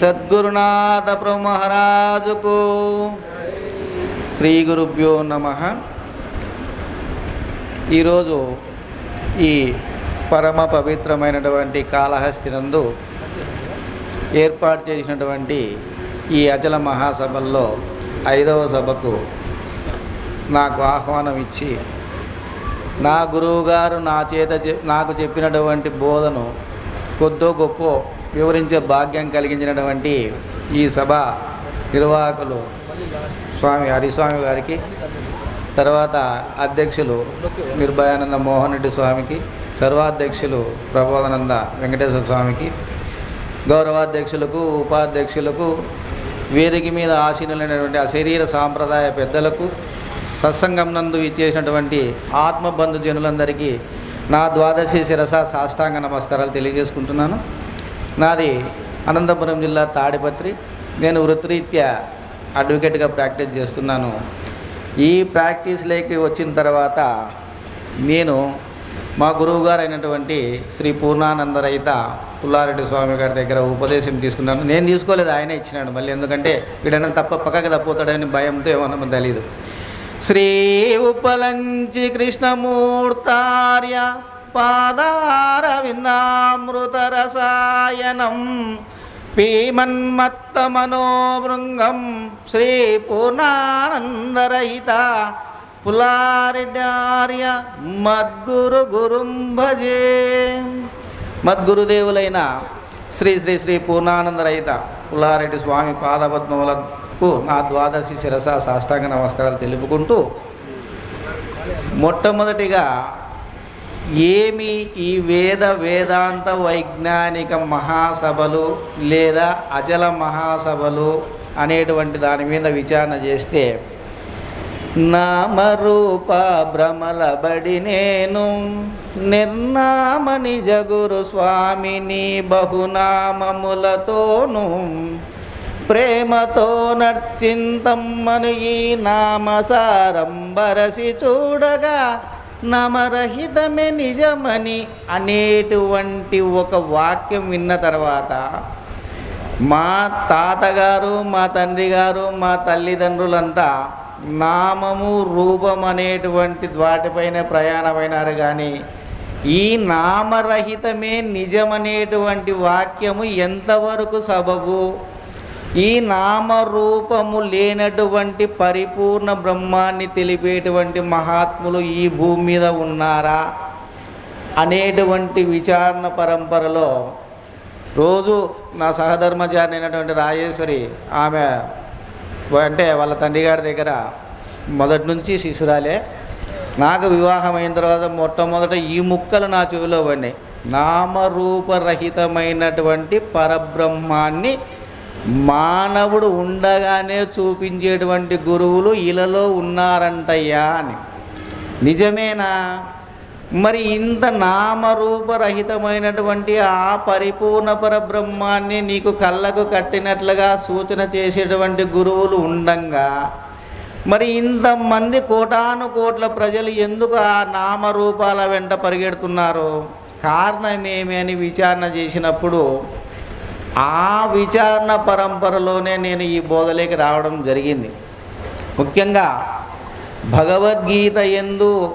సద్గురునాథ మహారాజుకు శ్రీ గురుభ్యో నమ. ఈరోజు ఈ పరమ పవిత్రమైనటువంటి కాళహస్తినందు ఏర్పాటు చేసినటువంటి ఈ అచల మహాసభల్లో ఐదవ సభకు నాకు ఆహ్వానం ఇచ్చి నా గురువుగారు నా చేత నాకు చెప్పినటువంటి బోధను కొద్దో గొప్ప వివరించే భాగ్యం కలిగించినటువంటి ఈ సభ నిర్వాహకులు స్వామి హరిస్వామి గారికి తర్వాత అధ్యక్షులు నిర్భయానంద మోహన్ రెడ్డి స్వామికి సర్వాధ్యక్షులు ప్రబోధనంద వెంకటేశ్వర స్వామికి గౌరవాధ్యక్షులకు ఉపాధ్యక్షులకు వేదిక మీద ఆసీనులైనటువంటి అశరీర సాంప్రదాయ పెద్దలకు సత్సంగం నందు ఇచ్చేసినటువంటి ఆత్మబంధు జనులందరికీ నా ద్వాదశి శిరస సాష్టాంగ నమస్కారాలు తెలియజేసుకుంటున్నాను. నాది అనంతపురం జిల్లా తాడిపత్రి. నేను వృత్తిరీత్యా అడ్వకేట్గా ప్రాక్టీస్ చేస్తున్నాను. ఈ ప్రాక్టీస్లోకి వచ్చిన తర్వాత నేను మా గురువు గారు అయినటువంటి శ్రీ పూర్ణానంద రహిత పుల్లారెడ్డి స్వామి గారి దగ్గర ఉపదేశం తీసుకున్నాను. నేను తీసుకోలేదు ఆయనే ఇచ్చినాడు మళ్ళీ. ఎందుకంటే వీడైనా తప్ప పక్కకి తప్పుతాడని భయంతో ఏమన్నా తెలియదు శ్రీ ఉపలంచి కృష్ణమూర్తార్య పాదారవిందామృతరసాయనం రసాయనం పీమన్మత్త మనోభృంగం శ్రీ పూర్ణానందరహిత పులారెడ్డార్య మద్గురు గురుం భజే మద్గురుదేవులైన శ్రీ శ్రీ శ్రీ పూర్ణానందరహిత పుల్లారెడ్డి స్వామి పాదపద్మములకు నా ద్వాదశి శిరస సాష్టాంగ నమస్కారాలు తెలుపుకుంటూ మొట్టమొదటిగా ఏమి ఈ వేద వేదాంత వైజ్ఞానిక మహాసభలు లేదా అచల మహాసభలు అనేటువంటి దాని మీద విచారణ చేస్తే నామరూప భ్రమలబడి నేను నిర్నామ నిజ స్వామిని బహునామములతోను ప్రేమతో నర్చింతమ్మను ఈ నామసారం బరసి చూడగా నమరహితమే నిజమని అనేటువంటి ఒక వాక్యం విన్న తర్వాత మా తాతగారు మా తండ్రి గారు మా తల్లిదండ్రులంతా నామము రూపం అనేటువంటి వాటిపైన ప్రయాణమైనారు కానీ ఈ నామరహితమే నిజమనేటువంటి వాక్యము ఎంతవరకు సబబు? ఈ నామరూపము లేనటువంటి పరిపూర్ణ బ్రహ్మాన్ని తెలిపేటువంటి మహాత్ములు ఈ భూమి మీద ఉన్నారా అనేటువంటి విచారణ పరంపరలో రోజు నా సహధర్మచారి అయినటువంటి రాజేశ్వరి ఆమె అంటే వాళ్ళ తండ్రి గారి దగ్గర మొదటి నుంచి శిశురాలే నాకు వివాహం అయిన తర్వాత మొట్టమొదట ఈ ముక్కలు నా చెవిలో పడినాయి. నామరూపరహితమైనటువంటి పరబ్రహ్మాన్ని మానవుడు ఉండగానే చూపించేటువంటి గురువులు ఇలలో ఉన్నారంటయ్యా అని. నిజమేనా? మరి ఇంత నామరూపరహితమైనటువంటి ఆ పరిపూర్ణ పరబ్రహ్మాన్ని నీకు కళ్ళకు కట్టినట్లుగా సూచన చేసేటువంటి గురువులు ఉండంగా మరి ఇంతమంది కోటాను కోట్ల ప్రజలు ఎందుకు ఆ నామరూపాల వెంట పరిగెడుతున్నారు? కారణం ఏమి అని విచారణ చేసినప్పుడు ఆ విచారణ పరంపరలోనే నేను ఈ బోధలేకి రావడం జరిగింది. ముఖ్యంగా భగవద్గీత ఎందు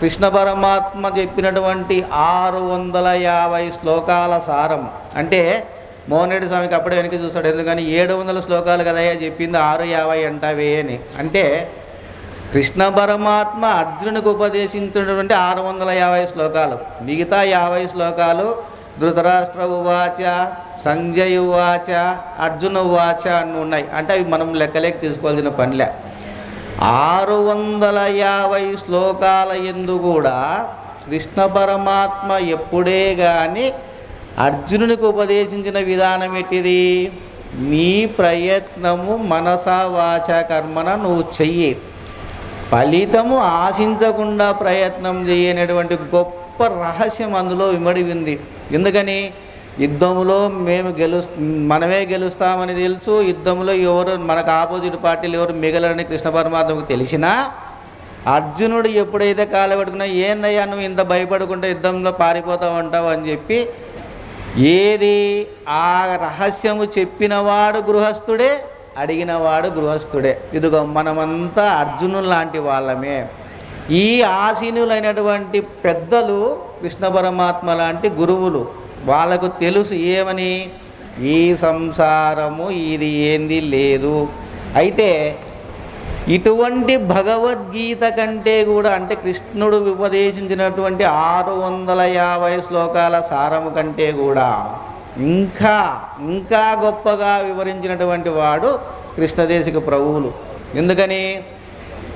కృష్ణ పరమాత్మ చెప్పినటువంటి ఆరు వందల యాభై శ్లోకాల సారం. అంటే మోహన్ రెడ్డి స్వామికి అప్పుడే వెనక్కి చూస్తాడు. ఎందుకని? ఏడు వందల శ్లోకాలు కదయ్యా చెప్పింది ఆరు యాభై అంటావే అని. అంటే కృష్ణ పరమాత్మ అర్జునునికి ఉపదేశించినటువంటి ఆరు వందల యాభై శ్లోకాలు. మిగతా యాభై శ్లోకాలు ధృతరాష్ట్ర ఉవాచ సంజయ్ ఉవాచ అర్జున ఉవాచ అని ఉన్నాయి. అంటే అవి మనం లెక్కలేక తీసుకోవాల్సిన పనిలే. ఆరు వందల యాభై శ్లోకాల ఎందు కూడా కృష్ణ పరమాత్మ ఎప్పుడే కానీ అర్జునునికి ఉపదేశించిన విధానం ఎట్టిది? నీ ప్రయత్నము మనసా వాచ కర్మన నువ్వు చెయ్యి. ఫలితము ఆశించకుండా ప్రయత్నం చేయనటువంటి గొప్ప రహస్యం అందులో ఇమడి ఉంది. ఎందుకని? యుద్ధంలో మేము గెలు మనమే గెలుస్తామని తెలుసు. యుద్ధంలో ఎవరు మనకు ఆపోజిట్ పార్టీలు ఎవరు మిగలరని కృష్ణ పరమాత్మకు తెలిసినా అర్జునుడు ఎప్పుడైతే కాలు పెట్టుకున్నా ఏందయ్యా నువ్వు ఇంత భయపడకుండా యుద్ధంలో పారిపోతావు అంటావు అని చెప్పి ఏది ఆ రహస్యము చెప్పినవాడు గృహస్థుడే అడిగినవాడు గృహస్థుడే. ఇదిగో మనమంతా అర్జునులు లాంటి వాళ్ళమే. ఈ ఆసీనులైనటువంటి పెద్దలు కృష్ణ పరమాత్మ లాంటి గురువులు వాళ్ళకు తెలుసు ఏమని? ఈ సంసారము ఇది ఏంది లేదు. అయితే ఇటువంటి భగవద్గీత కంటే కూడా అంటే కృష్ణుడు ఉపదేశించినటువంటి ఆరు వందల యాభై శ్లోకాల సారము కంటే కూడా ఇంకా ఇంకా గొప్పగా వివరించినటువంటి వాడు కృష్ణదేశిక ప్రభువులు ఎందుకని?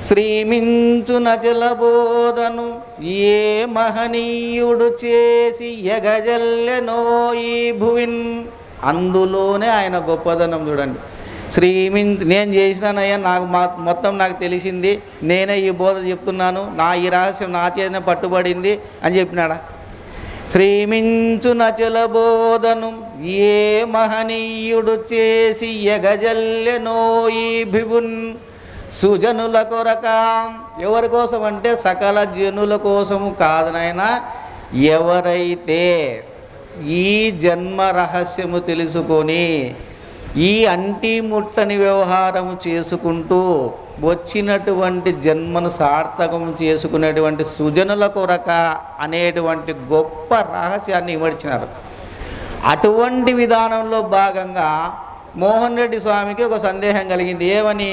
శ్రీమించు నచలబోధను ఏ మహనీయుడు చేసి ఎగజల్లెనో ఈ భువిన్? అందులోనే ఆయన గొప్పదనం చూడండి. శ్రీమించు నేను చేసినానయ్యా నాకు మొత్తం నాకు తెలిసింది. నేనే ఈ బోధ చెప్తున్నాను. నా ఈ రహస్యం నా చేతనే పట్టుబడింది అని చెప్పినాడా? శ్రీమించు నచల బోధను ఏ మహనీయుడు చేసి ఎగజల్లెనో ఈ భివున్? సుజనుల కొరక. ఎవరి కోసం అంటే సకల జనుల కోసము కాదనైనా ఎవరైతే ఈ జన్మ రహస్యము తెలుసుకొని ఈ అంటి ముట్టని వ్యవహారము చేసుకుంటూ వచ్చినటువంటి జన్మను సార్థకం చేసుకునేటువంటి సుజనుల కొరక అనేటువంటి గొప్ప రహస్యాన్ని ఇమర్చినారు అటువంటి విధానంలో భాగంగా మోహన్ రెడ్డి స్వామికి ఒక సందేహం కలిగింది. ఏమని?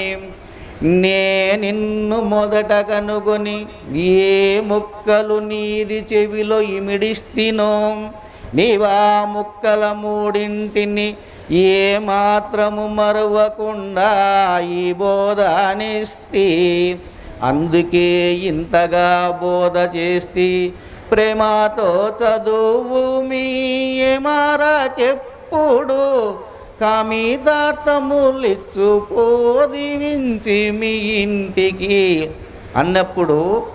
నే నిన్ను మొదట కనుగొని ఏ ముక్కలు నీది చెవిలో ఇమిడిస్తినో? నీవా ముక్కల మూడింటిని ఏ మాత్రము మరవకుండా ఈ బోధ అనిస్తి. అందుకే ఇంతగా బోధ చేస్తి. ప్రేమతో చదువు మీ మారకెప్పుడు కామితార్థములిచ్చు పోదివించి మీ ఇంటికి అన్నప్పుడు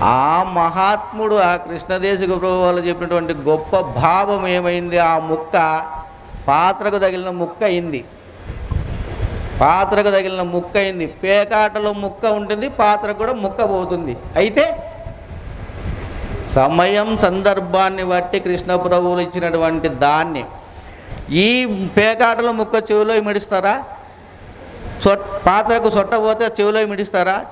ఆ మహాత్ముడు ఆ కృష్ణదేశిక ప్రభు వాళ్ళు చెప్పినటువంటి గొప్ప భావం ఏమైంది? ఆ ముక్క పాత్రకు తగిలిన ముక్క అయింది. పాత్రకు తగిలిన ముక్క అయింది. పేకాటలో ముక్క ఉంటుంది పాత్రకు కూడా ముక్క పోతుంది. అయితే సమయం సందర్భాన్ని బట్టి కృష్ణ ప్రభువులు ఇచ్చినటువంటి దాన్ని ఈ పేకాటలో ముక్క చెవిలో మిడిస్తారా? సొట్ పాత్రకు చొట్ట పోతే చెవిలో మిడిస్తారా?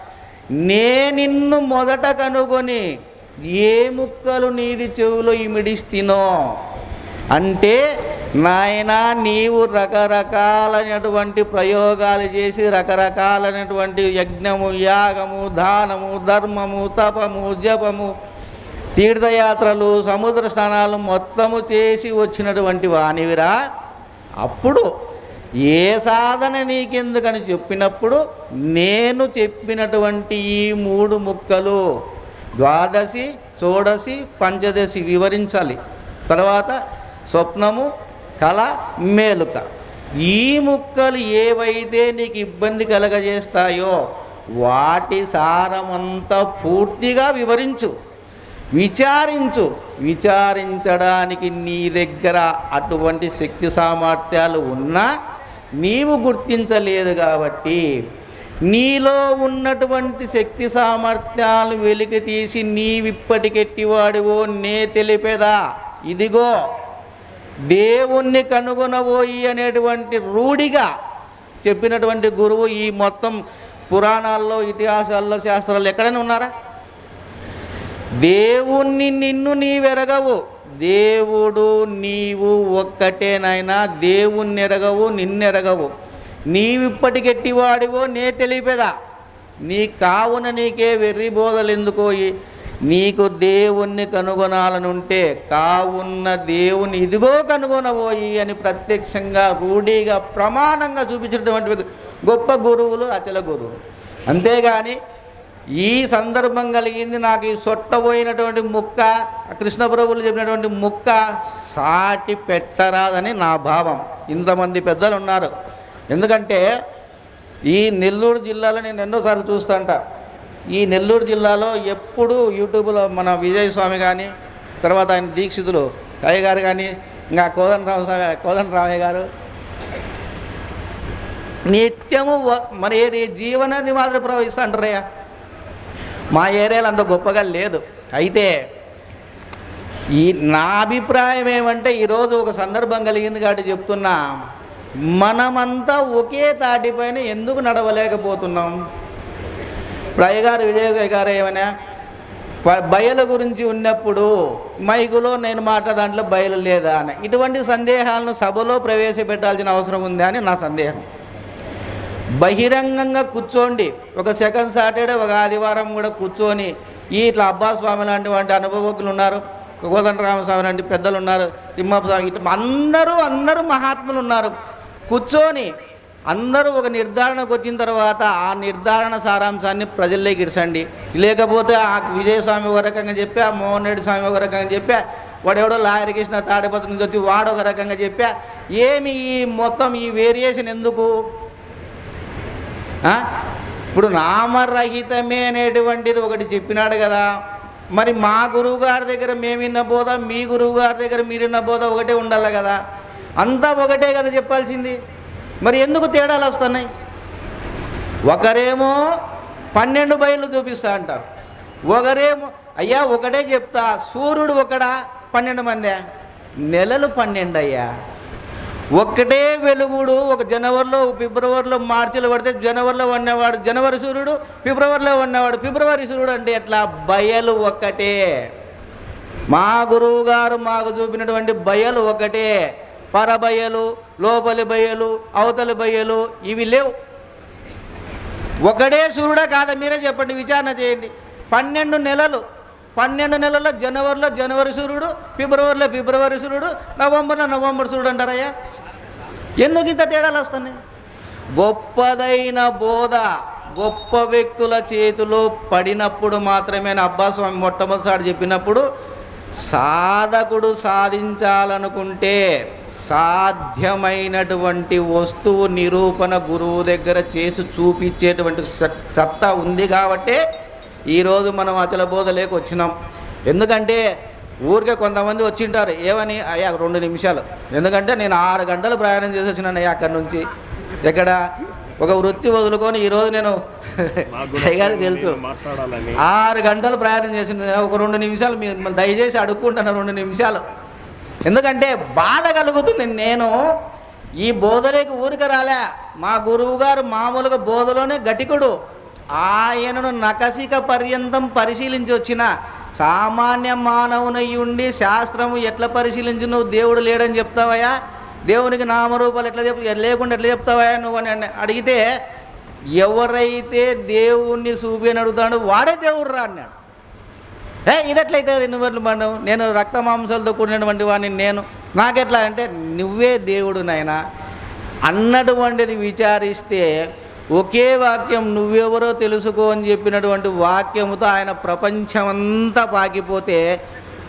నే నిన్ను మొదట కనుగొని ఏ ముక్కలు నీది చెవిలో ఇమిడిస్తినో? అంటే నాయన నీవు రకరకాలైనటువంటి ప్రయోగాలు చేసి రకరకాలైనటువంటి యజ్ఞము యాగము దానము ధర్మము తపము జపము తీర్థయాత్రలు సముద్ర స్నానాలు మొత్తము చేసి వచ్చినటువంటి వానివిరా అప్పుడు ఏ సాధన నీకెందుకని చెప్పినప్పుడు నేను చెప్పినటువంటి ఈ మూడు ముక్కలు ద్వాదశి చోడసి పంచదశి వివరించాలి. తర్వాత స్వప్నము కళ మేలుక. ఈ ముక్కలు ఏవైతే నీకు ఇబ్బంది కలగజేస్తాయో వాటి సారమంతా పూర్తిగా వివరించు. విచారించు. విచారించడానికి నీ దగ్గర అటువంటి శక్తి సామర్థ్యాలు ఉన్నా నీవు గుర్తించలేదు కాబట్టి నీలో ఉన్నటువంటి శక్తి సామర్థ్యాలు వెలికి తీసి నీవిప్పటికెట్టివాడివో నే తెలిపేదా. ఇదిగో దేవుణ్ణి కనుగొనబోయి అనేటువంటి రూఢిగా చెప్పినటువంటి గురువు ఈ మొత్తం పురాణాల్లో ఇతిహాసాల్లో శాస్త్రాల్లో ఎక్కడైనా ఉన్నారా? దేవుణ్ణి నిన్ను నీవెరగవు. దేవుడు నీవు ఒక్కటేనైనా దేవుణ్ణి ఎరగవు నిన్నెరగవు. నీవిప్పటికెట్టివాడివో నే తెలిపేదా. నీ కావున నీకే వెర్రి బోధలు ఎందుకోయి నీకు దేవుణ్ణి కనుగొనాలనుంటే కావున్న దేవుని ఇదిగో కనుగొనబోయి అని ప్రత్యక్షంగా రూఢీగా ప్రమాణంగా చూపించినటువంటి గొప్ప గురువులు అచల గురువులు. అంతేగాని ఈ సందర్భం కలిగింది నాకు ఈ సొట్టబోయినటువంటి ముక్క కృష్ణప్రభులు చెప్పినటువంటి ముక్క సాటి పెట్టరాదని నా భావం. ఇంతమంది పెద్దలు ఉన్నారు ఎందుకంటే ఈ నెల్లూరు జిల్లాలో నేను ఎన్నోసార్లు చూస్తాంట. ఈ నెల్లూరు జిల్లాలో ఎప్పుడు యూట్యూబ్లో మన విజయస్వామి కానీ తర్వాత ఆయన దీక్షితులు కయ్య గారు కానీ ఇంకా కోదన్ రామ రామయ్య గారు. నిత్యము మరి ఏది? జీవనది మాత్రం ప్రవహిస్తూ అంటారయ్యా. మా ఏరియాలో అంత గొప్పగా లేదు. అయితే ఈ నా అభిప్రాయం ఏమంటే ఈరోజు ఒక సందర్భం కలిగింది కాబట్టి చెప్తున్నా. మనమంతా ఒకే తాటిపైన ఎందుకు నడవలేకపోతున్నాం? ఇప్పుడు అయ్యగారు విజయ్ గారు ఏమైనా బయలు గురించి ఉన్నప్పుడు మైకులో నేను మాట దాంట్లో బయలు లేదా అని. ఇటువంటి సందేహాలను సభలో ప్రవేశపెట్టాల్సిన అవసరం ఉందా అని నా సందేహం. బహిరంగంగా కూర్చోండి. ఒక సెకండ్ సాటర్డే ఒక ఆదివారం కూడా కూర్చొని ఈ ఇట్లా అబ్బాస్వామి లాంటి వంటి అనుభవకులు ఉన్నారు. కోదండరామస్వామి లాంటి పెద్దలు ఉన్నారు. తిమ్మస్వామి ఇట్లా అందరూ అందరూ మహాత్ములు ఉన్నారు. కూర్చొని అందరూ ఒక నిర్ధారణకు వచ్చిన తర్వాత ఆ నిర్ధారణ సారాంశాన్ని ప్రజల్లోకి ఇరసండి లేకపోతే ఆ విజయస్వామి ఒక రకంగా చెప్పా మోహన్ రెడ్డి స్వామి ఒక రకంగా చెప్పా వాడెవడో లాయర్ కృష్ణ తాడిపత్రి నుంచి వచ్చి వాడు ఒక రకంగా చెప్పా ఏమి ఈ మొత్తం ఈ వేరియేషన్ ఎందుకు? ఇప్పుడు నామరహితమే అనేటువంటిది ఒకటి చెప్పినాడు కదా. మరి మా గురువు గారి దగ్గర మేము విన్న బోధ మీ గురువు గారి దగ్గర మీరు బోధ ఒకటే ఉండాలి కదా. అంతా ఒకటే కదా చెప్పాల్సింది. మరి ఎందుకు తేడాలు వస్తున్నాయి? ఒకరేమో పన్నెండు బయలు చూపిస్తా అంటారు. ఒకరేమో అయ్యా ఒకటే చెప్తా. సూర్యుడు ఒకడా? పన్నెండు మందే. నెలలు పన్నెండు అయ్యా ఒక్కటే వెలుగుడు ఒక జనవరిలో ఫిబ్రవరిలో మార్చిలో పడితే జనవరిలో ఉన్నవాడు జనవరి సూర్యుడు ఫిబ్రవరిలో ఉన్నవాడు ఫిబ్రవరి సూర్యుడు అంటే ఎట్లా? బయలు ఒక్కటే. మా గురువు గారు మాకు చూపినటువంటి బయలు ఒకటే పరబయలు లోపలి బయలు అవతలి బయలు ఇవి లేవు. ఒకడే సూర్యుడా కాదా? మీరే చెప్పండి విచారణ చేయండి. పన్నెండు నెలలు. పన్నెండు నెలల్లో జనవరిలో జనవరి సూర్యుడు ఫిబ్రవరిలో ఫిబ్రవరి సూర్యుడు నవంబర్లో నవంబర్ సూర్యుడు అంటారయ్యా. ఎందుకు ఇంత తేడాలు వస్తున్నాయి? గొప్పదైన బోధ గొప్ప వ్యక్తుల చేతిలో పడినప్పుడు మాత్రమే అబ్బా అబ్బాస్వామి మొట్టమొదటిసారి చెప్పినప్పుడు సాధకుడు సాధించాలనుకుంటే సాధ్యమైనటువంటి వస్తువు నిరూపణ గురువు దగ్గర చేసి చూపించేటువంటి సత్- సత్తా ఉంది కాబట్టే ఈరోజు మనం అచల బోధలేకి వచ్చినాం. ఎందుకంటే ఊరికే కొంతమంది వచ్చింటారు ఏమని? అయ్యా రెండు నిమిషాలు. ఎందుకంటే నేను ఆరు గంటలు ప్రయాణం చేసి వచ్చినాను అయ్యా అక్కడి నుంచి. ఎక్కడ ఒక వృత్తి వదులుకొని ఈరోజు నేను అయ్యగారికి తెలుసు. ఆరు గంటలు ప్రయాణం చేసిన ఒక రెండు నిమిషాలు మీరు దయచేసి అడుక్కుంటాను రెండు నిమిషాలు. ఎందుకంటే బాధ కలుగుతుంది. నేను ఈ బోధలేకి ఊరికి రాలే. మా గురువు గారు మామూలుగా బోధలోనే గటికుడు ఆయనను నకసిక పర్యంతం పరిశీలించి వచ్చిన సామాన్య మానవునై ఉండి శాస్త్రము ఎట్లా పరిశీలించి నువ్వు దేవుడు లేడని చెప్తావయ్యా? దేవునికి నామరూపాలు ఎట్లా చెప్ లేకుండా ఎట్లా చెప్తావయ్యా నువ్వు అని అడిగితే ఎవరైతే దేవుణ్ణి చూపి అడుగుతాడో వాడే దేవుడు రా అన్నాడు. ఏ ఇదట్లయితే నువ్వు మండవు నేను రక్త మాంసాలతో కూడినటువంటి వాడిని నేను. నాకెట్లా అంటే నువ్వే దేవుడు నాయనా. అన్నటువంటిది విచారిస్తే ఒకే వాక్యం నువ్వెవరో తెలుసుకో అని చెప్పినటువంటి వాక్యముతో ఆయన ప్రపంచమంతా పాకిపోతే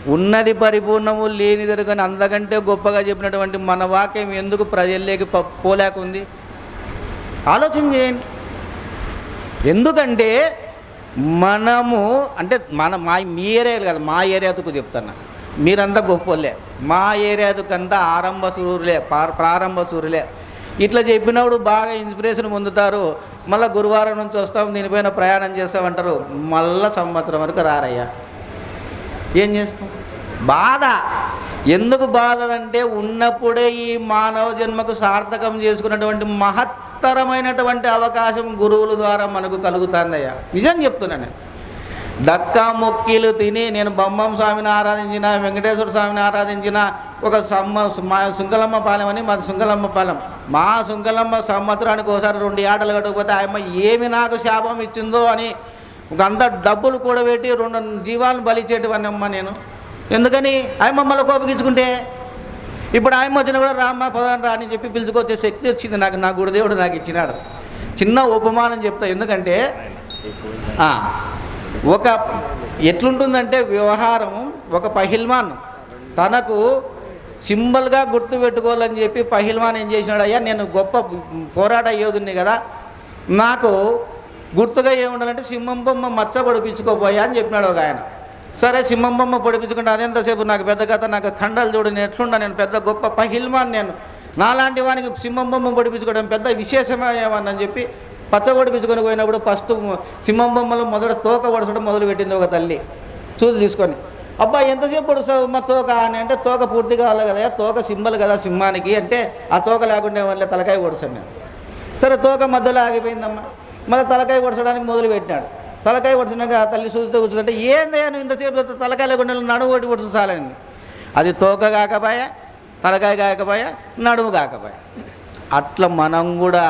ఉన్నది పరిపూర్ణము లేనిదరు కానీ అందకంటే గొప్పగా చెప్పినటువంటి మన వాక్యం ఎందుకు ప్రజల్లోకి పోలేకుంది? ఆలోచన చేయండి. ఎందుకంటే మనము అంటే మన మా మీ ఏరియా కదా మా ఏరియాకు చెప్తున్నా. మీరంతా గొప్పలే మా ఏరియాకంతా ఆరంభ సూరులే ప్రారంభ సూరులే ఇట్లా చెప్పినప్పుడు బాగా ఇన్స్పిరేషన్ పొందుతారు. మళ్ళీ గురువారం నుంచి వస్తాం దీనిపైన ప్రయాణం చేస్తామంటారు. మళ్ళీ సంవత్సరం వరకు రారయ్యా. ఏం చేస్తాం? బాధ. ఎందుకు బాధ అంటే ఉన్నప్పుడే ఈ మానవ జన్మకు సార్థకం చేసుకున్నటువంటి మహత్తరమైనటువంటి అవకాశం గురువుల ద్వారా మనకు కలుగుతుందయ్యా. నిజం చెప్తున్నాను నేను. దక్కా మొక్కీలు తిని నేను బొమ్మం స్వామిని ఆరాధించిన వెంకటేశ్వర స్వామిని ఆరాధించిన ఒక సమ్మ సుంకలమ్మ పాలెం అని మాది సుంకలమ్మ పాలెం. మా సుంకలమ్మ సంవత్సరానికి ఒకసారి రెండు ఆటలు కట్టకపోతే ఆయమ్మ ఏమి నాకు శాపం ఇచ్చిందో అని ఒక అంత డబ్బులు కూడబెట్టి రెండు జీవాలను బలిచేటివన్నీ అమ్మ నేను. ఎందుకని? ఆయమ్మ మళ్ళీ కోపగించుకుంటే? ఇప్పుడు ఆయమ్మ వచ్చినా కూడా రామ్మ పదాన్ని రా అని చెప్పి పిలుచుకొచ్చే శక్తి వచ్చింది నాకు. నా గురుదేవుడు నాకు ఇచ్చినాడు. చిన్న ఉపమానం చెప్తా. ఎందుకంటే ఒక ఎట్లుంటుందంటే వ్యవహారం ఒక పహిల్మాన్ తనకు సింబల్గా గుర్తు పెట్టుకోవాలని చెప్పి పహిల్వాన్ ఏం చేసినాడు అయ్యా నేను గొప్ప పోరాట యోధుని కదా నాకు గుర్తుగా ఏముండాలంటే సింహం బొమ్మ మచ్చ పొడిపించుకోపోయా అని చెప్పినాడు ఒక ఆయన. సరే సింహం బొమ్మ పొడిపించుకుంటే అదెంతసేపు నాకు పెద్ద కథ నాకు ఖండాలు చూడు నేను ఎట్లుండా నేను పెద్ద గొప్ప పహిల్మాన్ నేను. నాలాంటి వానికి సింహం బొమ్మ పొడిపించుకోవడం పెద్ద విశేషమేమని చెప్పి పచ్చ పొడిపించుకొని పోయినప్పుడు ఫస్ట్ సింహం బొమ్మలో మొదట తోక పొడచడం మొదలు పెట్టింది ఒక తల్లి. చూసి తీసుకొని. అబ్బా ఎంతసేపు పొడుస్తావు మా తోక అని అంటే తోక పూర్తి కావాలి కదా తోక సింబల్ కదా సింహానికి అంటే ఆ తోక లేకుండా వల్ల తలకాయ పొడుస్తాను నేను సరే తోక మధ్యలో ఆగిపోయిందమ్మా. మళ్ళీ తలకాయ పొడచడానికి మొదలు పెట్టినాడు తలకాయ పొడిచినాక ఆ తల్లి సూదితో కూర్చుంటే ఏందయ్యా నువ్వు ఇంతసేపు తలకాయ లేకుండా నడుము ఒకటి పొడుచు చాలండి. అది తోక కాకపోయా తలకాయ కాకపోయా నడుము కాకపోయా. అట్లా మనం కూడా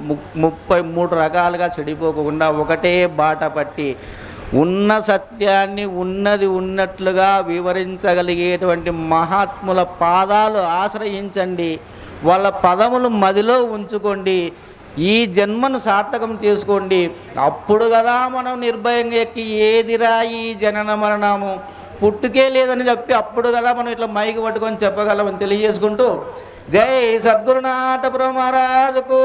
ము ముప్పై మూడు రకాలుగా చెడిపోకుండా ఒకటే బాట పట్టి ఉన్న సత్యాన్ని ఉన్నది ఉన్నట్లుగా వివరించగలిగేటువంటి మహాత్ముల పాదాలు ఆశ్రయించండి. వాళ్ళ పదములు మదిలో ఉంచుకోండి. ఈ జన్మను సార్థకం చేసుకోండి. అప్పుడు కదా మనం నిర్భయంగా ఎక్కి ఏదిరా ఈ జనన మరణము? పుట్టుకే లేదని చెప్పి అప్పుడు కదా మనం ఇట్లా మైకి పట్టుకొని చెప్పగలమని తెలియజేసుకుంటూ జై సద్గురునాథ మహారాజుకు.